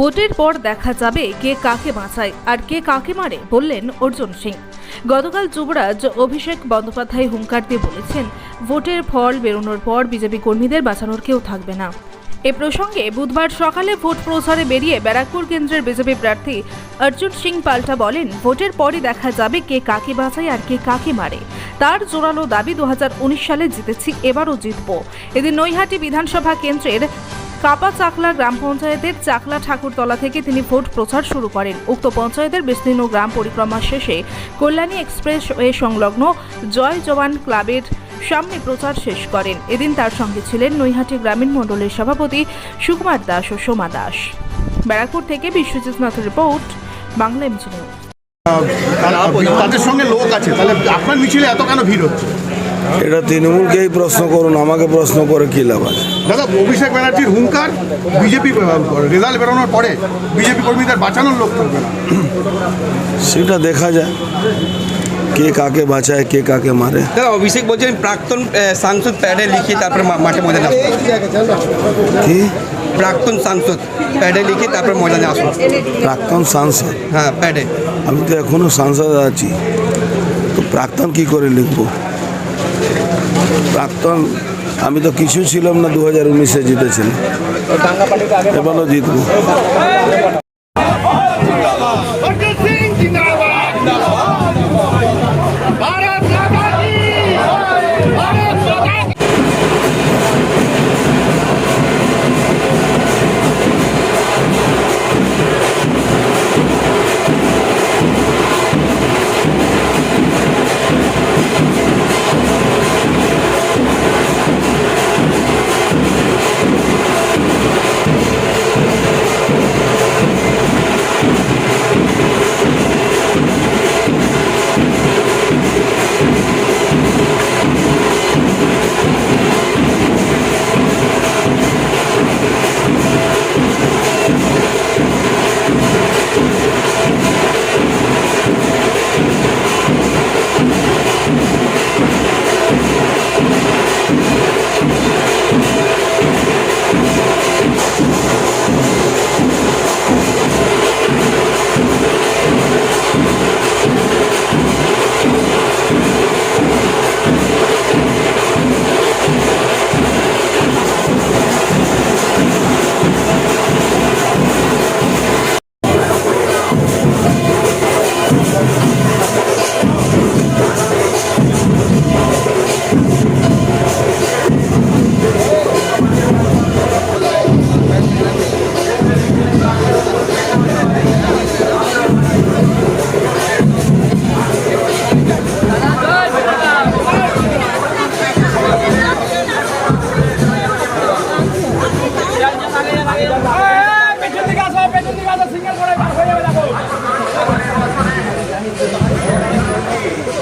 ভোটের পর দেখা যাবে কে কাকে বাঁচায় আর কে কাকে মারে বললেন অর্জুন সিং। গতকাল যুবরাজ অভিষেক বন্দ্যোপাধ্যায় হুঙ্কার দিয়ে বলেছেন, ভোটের ফল বেরোনোর পর বিজেপি কর্মীদের বাঁচানোর কেউ থাকবে না। এ প্রসঙ্গে বুধবার সকালে ভোট প্রচারে বেরিয়ে ব্যারাকপুর কেন্দ্রের বিজেপি প্রার্থী অর্জুন সিং পাল্টা বলেন, ভোটের পরই দেখা যাবে কে কাকে বাঁচায় আর কে কাকে মারে। তার জোরালো দাবি দু হাজার উনিশ সালে জিতেছি, এবারও জিতব। এদিন নৈহাটি বিধানসভা কেন্দ্রের কাপা চাকলা গ্রাম পঞ্চায়েতের চাকলা ঠাকুরতলা থেকে তিনি ভোট প্রচার শুরু করেন। উক্ত পঞ্চায়েতের বিস্তীর্ণ গ্রাম পরিক্রমা শেষে কল্যাণী এক্সপ্রেস ওয়ে সংলগ্ন জয় জওয়ান ক্লাবের সামনে প্রচার শেষ করেন। এদিন তার সঙ্গে ছিলেন নৈহাটি গ্রামীণ মণ্ডলের সভাপতি সুকুমার দাস ও সোমা দাস। ব্যারাকপুর থেকে বিশ্বজিৎ নাথের রিপোর্ট, বাংলা এমজি নিউজ। তাদের সঙ্গে লোক আছে। তাহলে আপনার মিছিলে এত কেন ভিড় হচ্ছে? এটা তৃণমূলকেই প্রশ্ন করুন আমাকে প্রশ্ন করে কি লাভ আছে? দাদা অভিষেক ব্যানার্জির হুঙ্কার বিজেপি রেজাল্ট বেরোনোর পরে বিজেপি কর্মীদের বাঁচানোর লোক থাকবে না। সেটা দেখা যায়। কে কাকে বাঁচায় কে কাকে মারে। দাদা অভিষেক বলছেন প্রাক্তন সাংসদ প্যাডে লিখে তারপরে মা- মাঠে ময়দানে আসুন কি? প্রাক্তন সাংসদ প্যাডে লিখে তারপর ময়দানে আসুন প্রাক্তন সাংসদ? হ্যাঁ প্যাডে। আমি তো এখনও সাংসদ আছি। তো প্রাক্তন কি করে লিখব? প্রাক্তন আমি তো কিছু ছিলাম না দু হাজার উনিশে জিতেছিলাম এবারও জিতব